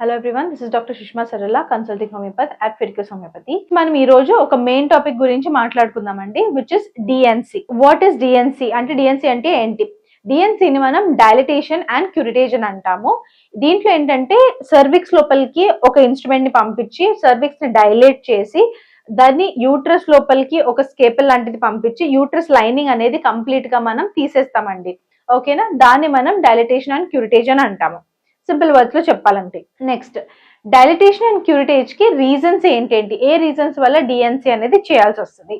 Hello everyone this is doctor Sushma Sarala consulting homeopathy at Fidicus homeopathy మనం ఈ రోజు ఒక మెయిన్ టాపిక్ గురించి మాట్లాడుకుందామండి which is DNC what is DNC అంటే డిఎన్సి అంటే ఏంటి? డిఎన్సిని మనం డైలిటేషన్ అండ్ క్యూరిటేషన్ అంటాము. దీంట్లో ఏంటంటే సర్విక్స్ లోపలికి ఒక ఇన్స్ట్రుమెంట్ని పంపించి సర్విక్స్ని డైలేట్ చేసి దాన్ని యూట్రస్ లోపలికి ఒక స్కేపల్ లాంటిది పంపించి యూట్రస్ లైనింగ్ అనేది కంప్లీట్గా మనం తీసేస్తామండి. ఓకేనా దాన్ని మనం డైలిటేషన్ అండ్ క్యూరిటేషన్ అంటాము. సింపుల్ వర్డ్స్లో చెప్పాలంటే. నెక్స్ట్ డైలిటేషన్ అండ్ క్యూరిటేజ్కి రీజన్స్ ఏంటేంటి? ఏ రీజన్స్ వల్ల డిఎన్సీ అనేది చేయాల్సి వస్తుంది?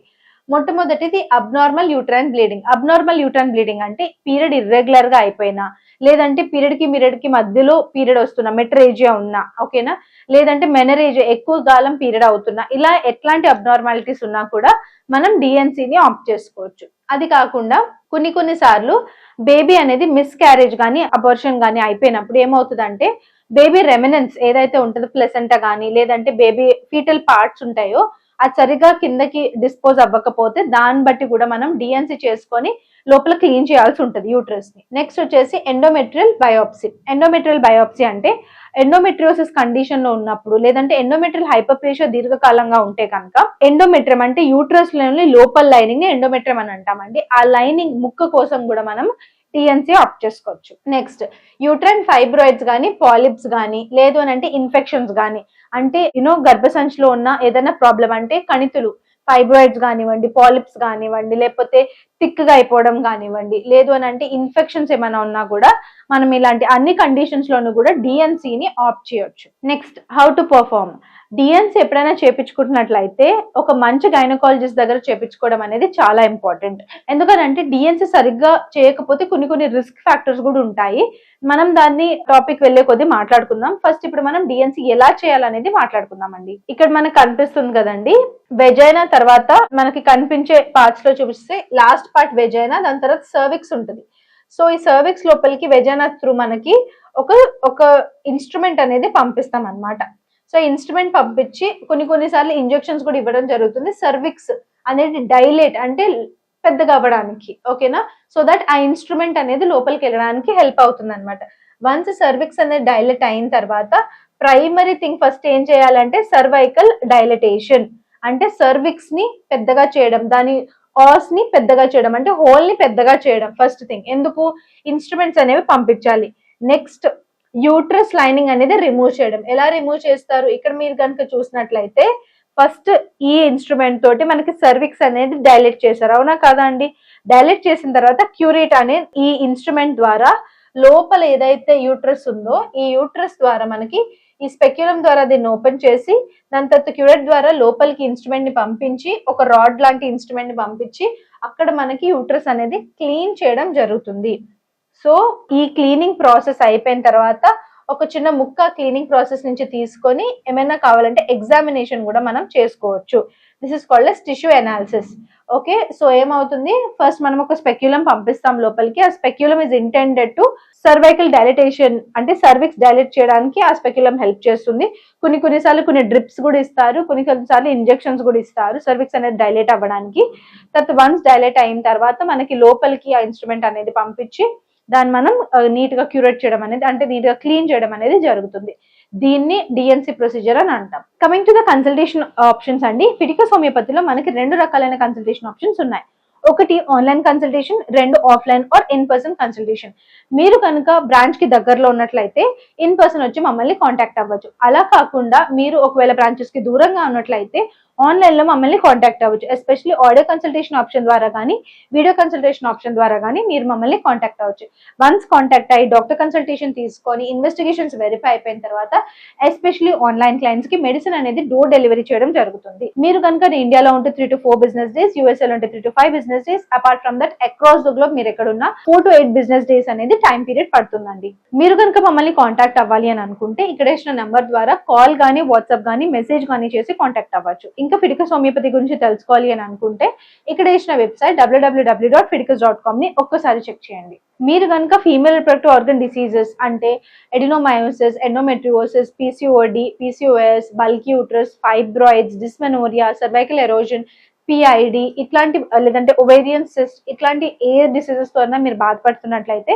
మొట్టమొదటిది abnormal uterine bleeding abnormal uterine bleeding అంటే పీరియడ్ ఇర్రెగ్యులర్గా అయిపోయినా లేదంటే పీరియడ్కి పీరియడ్కి మధ్యలో పీరియడ్ వస్తున్నా మెట్రేజియా ఉన్నా ఓకేనా లేదంటే మెనరేజియా ఎక్కువ కాలం పీరియడ్ అవుతున్నా ఇలా ఎట్లాంటి అబ్నార్మాలిటీస్ ఉన్నా కూడా మనం డిఎన్సీని ఆప్ట్ చేసుకోవచ్చు. అది కాకుండా కొన్ని కొన్ని సార్లు బేబీ అనేది మిస్ క్యారేజ్ కానీ అబర్షన్ కానీ అయిపోయినప్పుడు ఏమవుతుందంటే బేబీ రెమినెన్స్ ఏదైతే ఉంటుందో ప్లెసెంటా కానీ లేదంటే బేబీ ఫీటల్ పార్ట్స్ ఉంటాయో అది సరిగా కిందకి డిస్పోజ్ అవ్వకపోతే దాన్ని బట్టి కూడా మనం డిఎన్సి చేసుకొని లోపల క్లీన్ చేయాల్సి ఉంటుంది యూట్రస్ని. నెక్స్ట్ వచ్చేసి ఎండోమెట్రియల్ బయోప్సీ ఎండోమెట్రియల్ బయోప్సీ అంటే ఎండోమెట్రియోసిస్ కండిషన్లో ఉన్నప్పుడు లేదంటే ఎండోమెట్రియల్ హైపర్ ప్రెషర్ దీర్ఘకాలంగా ఉంటే కనుక ఎండోమెట్రియం అంటే యూట్రస్లోని లోపల లైనింగ్ని ఎండోమెట్రియం అని అంటామండి. ఆ లైనింగ్ ముక్క కోసం కూడా మనం టీఎన్సీ ఆప్ట్ చేసుకోవచ్చు. నెక్స్ట్ యూట్రైన్ ఫైబ్రాయిడ్స్ కానీ పాలిప్స్ కానీ లేదు అని అంటే ఇన్ఫెక్షన్స్ కానీ అంటే యూనో గర్భసంచిలో ఉన్న ఏదైనా ప్రాబ్లం అంటే కణితులు. ఫైబ్రాయిడ్స్ కానివ్వండి పాలిప్స్ కానివ్వండి లేకపోతే థిక్గా అయిపోవడం కానివ్వండి లేదు అని అంటే ఇన్ఫెక్షన్స్ ఏమైనా ఉన్నా కూడా మనం ఇలాంటి అన్ని కండిషన్స్ లోను కూడా డిఎన్సి ని ఆప్ట్ చేయొచ్చు. Next how to perform DNC ఎప్పుడైనా చేపించుకుంటున్నట్లయితే ఒక మంచి గైనకాలజిస్ట్ దగ్గర చేపించుకోవడం అనేది చాలా ఇంపార్టెంట్ ఎందుకంటే డిఎన్సి సరిగ్గా చేయకపోతే కొన్ని కొన్ని రిస్క్ ఫ్యాక్టర్స్ కూడా ఉంటాయి. మనం దాన్ని టాపిక్ వెళ్ళే కొద్దీ మాట్లాడుకుందాం. ఫస్ట్ ఇప్పుడు మనం డిఎన్సి ఎలా చేయాలనేది మాట్లాడుకుందాం అండి ఇక్కడ మనకు కనిపిస్తుంది కదండి. వెజైనా తర్వాత మనకి కనిపించే పార్ట్స్లో చూపిస్తే లాస్ట్ పార్ట్ వెజైనా దాని తర్వాత సర్విక్స్ ఉంటుంది. సో ఈ సర్విక్స్ లోపలికి వెజైనా త్రూ మనకి ఒక ఒక ఇన్స్ట్రుమెంట్ అనేది పంపిస్తాం అన్నమాట సో ఇన్స్ట్రుమెంట్ పంపించి కొన్ని కొన్నిసార్లు ఇంజెక్షన్స్ కూడా ఇవ్వడం జరుగుతుంది. సర్విక్స్ అనేది డైలేట్ అంటే పెద్దగా అవ్వడానికి ఓకేనా? సో దట్ ఆ ఇన్స్ట్రుమెంట్ అనేది లోపలికి వెళ్ళడానికి హెల్ప్ అవుతుంది అనమాట వన్స్ సర్విక్స్ అనేది డైలెట్ అయిన తర్వాత ప్రైమరీ థింగ్ ఫస్ట్ ఏం చేయాలంటే సర్వైకల్ డైలటేషన్ అంటే సర్విక్స్ని పెద్దగా చేయడం దాని ఆస్ని పెద్దగా చేయడం అంటే హోల్ని పెద్దగా చేయడం ఫస్ట్ థింగ్. ఎందుకు? ఇన్స్ట్రుమెంట్స్ అనేవి పంపించాలి. నెక్స్ట్ యూట్రస్ లైనింగ్ అనేది రిమూవ్ చేయడం. ఎలా రిమూవ్ చేస్తారు? ఇక్కడ మీరు కనుక చూసినట్లయితే ఫస్ట్ ఈ ఇన్స్ట్రుమెంట్ తోటి మనకి సర్విక్స్ అనేది డైలెట్ చేశారు. అవునా కదా అండి? డైలెట్ చేసిన తర్వాత క్యూరేట్ అనే ఈ ఇన్స్ట్రుమెంట్ ద్వారా లోపల ఏదైతే యూట్రస్ ఉందో ఈ యూట్రస్ ద్వారా మనకి ఈ స్పెక్యులం ద్వారా దీన్ని ఓపెన్ చేసి దాని తర్వాత క్యూరేట్ ద్వారా లోపలికి ఇన్స్ట్రుమెంట్ని పంపించి ఒక రాడ్ లాంటి ఇన్స్ట్రుమెంట్ని పంపించి అక్కడ మనకి యూట్రస్ అనేది క్లీన్ చేయడం జరుగుతుంది. సో ఈ క్లీనింగ్ ప్రాసెస్ అయిపోయిన తర్వాత ఒక చిన్న ముక్క క్లీనింగ్ ప్రాసెస్ నుంచి తీసుకొని ఏమైనా కావాలంటే ఎగ్జామినేషన్ కూడా మనం చేసుకోవచ్చు. This is called as tissue analysis okay so ఏమవుతుంది? ఫస్ట్ మనం ఒక స్పెక్యులం పంపిస్తాం లోపలికి. ఆ speculum is intended to cervical dilatation అంటే సర్విక్స్ డైలెట్ చేయడానికి ఆ స్పెక్యులం హెల్ప్ చేస్తుంది. కొన్ని కొన్నిసార్లు కొన్ని డ్రిప్స్ కూడా ఇస్తారు. కొన్ని కొన్నిసార్లు ఇంజెక్షన్స్ కూడా ఇస్తారు సర్విక్స్ అనేది డైలేట్ అవ్వడానికి. తర్వాత వన్స్ డైలేట్ అయిన తర్వాత మనకి లోపలికి ఆ ఇన్స్ట్రుమెంట్ అనేది పంపించి దాన్ని మనం నీట్గా క్యూరేట్ చేయడం అనేది అంటే నీట్గా క్లీన్ చేయడం అనేది జరుగుతుంది. దీన్ని డిఎన్సి ప్రొసీజర్ అని అంటాం. Coming to the consultation options అండి. ఫిటికస్ హోమియోపతిలో మనకి రెండు రకాలైన కన్సల్టేషన్ ఆప్షన్స్ ఉన్నాయి. ఒకటి ఆన్లైన్ కన్సల్టేషన్ రెండు offline or in person consultation మీరు కనుక బ్రాంచ్కి దగ్గరలో ఉన్నట్లయితే ఇన్ పర్సన్ వచ్చి మమ్మల్ని కాంటాక్ట్ అవ్వచ్చు. అలా కాకుండా మీరు ఒకవేళ బ్రాంచెస్కి దూరంగా ఉన్నట్లయితే ఆన్లైన్లో మమ్మల్ని కాంటాక్ట్ అవ్వచ్చు. ఎస్పెషల్లీ ఆడియో కన్సల్టేషన్ ఆప్షన్ ద్వారా కానీ వీడియో కన్సల్టేషన్ ఆప్షన్ ద్వారా కానీ మీరు మమ్మల్ని కాంటాక్ట్ అవ్వచ్చు. వన్స్ కాంటాక్ట్ అయ్యి డాక్టర్ కన్సల్టేషన్ తీసుకొని ఇన్వెస్టిగేషన్స్ వెరిఫై అయిపోయిన తర్వాత ఎస్పెషల్లీ ఆన్లైన్ క్లయింట్స్కి మెడిసిన్ అనేది డోర్ డెలివరీ చేయడం జరుగుతుంది. మీరు కనుక ఇండియాలో ఉంటే three to four business days USA ఉంటే three to five business days apart from that across the globe మీరు ఎక్కడ ఉన్న four to eight business days అనేది టైం పీరియడ్ పడుతుందండి. మీరు కనుక మమ్మల్ని కాంటాక్ట్ అవ్వాలి అని అనుకుంటే ఇక్కడ ఇచ్చిన నెంబర్ ద్వారా కాల్ కానీ వాట్సాప్ కానీ మెసేజ్ కానీ చేసి కాంటాక్ట్ అవ్వచ్చు. ఇంకా ఫిడికస్ హోమియోపతి గురించి తెలుసుకోవాలి అని అనుకుంటే ఇక్కడ ఇచ్చిన website WWW dot Fidicus dot కామ్ని ఒక్కసారి చెక్ చేయండి. మీరు కనుక ఫీమేల్ రిప్రొడక్టివ్ ఆర్గన్ డిసీజెస్ అంటే adenomyosis endometriosis PCOD PCOS bulky uterus fibroids dysmenorrhea cervical erosion PID ఇట్లాంటి లేదంటే ఒవేరియన్ సిస్ట్ ఇట్లాంటి ఏ డిసీజెస్తో అయినా మీరు బాధపడుతున్నట్లయితే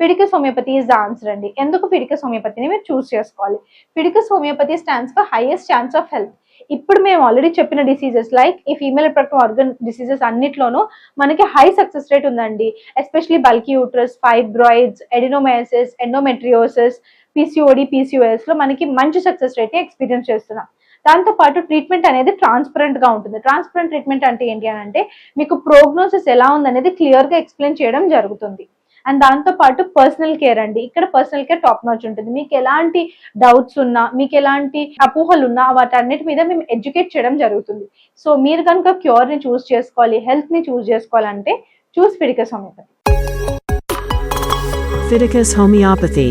Fidicus homeopathy is the answer అండి. ఎందుకు ఫిడికస్ హోమియోపతిని మీరు చూస్ చేసుకోవాలి? Fidicus homeopathy stands for highest chance of health ఇప్పుడు మేము ఆల్రెడీ చెప్పిన డిసీజెస్ లైక్ ఈ ఫీమేల్ రిప్రొడక్టివ్ ఆర్గన్ డిసీజెస్ అన్నిట్లోనూ మనకి హై సక్సెస్ రేట్ ఉందండి. Especially bulky uterus fibroids adenomyosis endometriosis PCOD పీసీఓఎస్లో మనకి మంచి సక్సెస్ రేట్ ఎక్స్పీరియన్స్ చేస్తున్నాం. దాంతో పాటు ట్రీట్మెంట్ అనేది ట్రాన్స్పరెంట్గా ఉంటుంది. ట్రాన్స్పరెంట్ ట్రీట్మెంట్ అంటే ఏంటి అని అంటే మీకు ప్రోగ్నోసిస్ ఎలా ఉందనేది క్లియర్గా ఎక్స్ప్లెయిన్ చేయడం జరుగుతుంది. అండ్ దాంతో పాటు పర్సనల్ కేర్ అండి. ఇక్కడ పర్సనల్ కేర్ టాప్ నాచ్ ఉంటుంది. మీకు ఎలాంటి డౌట్స్ ఉన్నా మీకు ఎలాంటి అపోహలు ఉన్నా వాటన్నిటి మీద మేము ఎడ్యుకేట్ చేయడం జరుగుతుంది. సో మీరు కనుక క్యూర్ని చూస్ చేసుకోవాలి హెల్త్ని చూస్ చేసుకోవాలంటే choose Fidicus homeopathy Fidicus homeopathy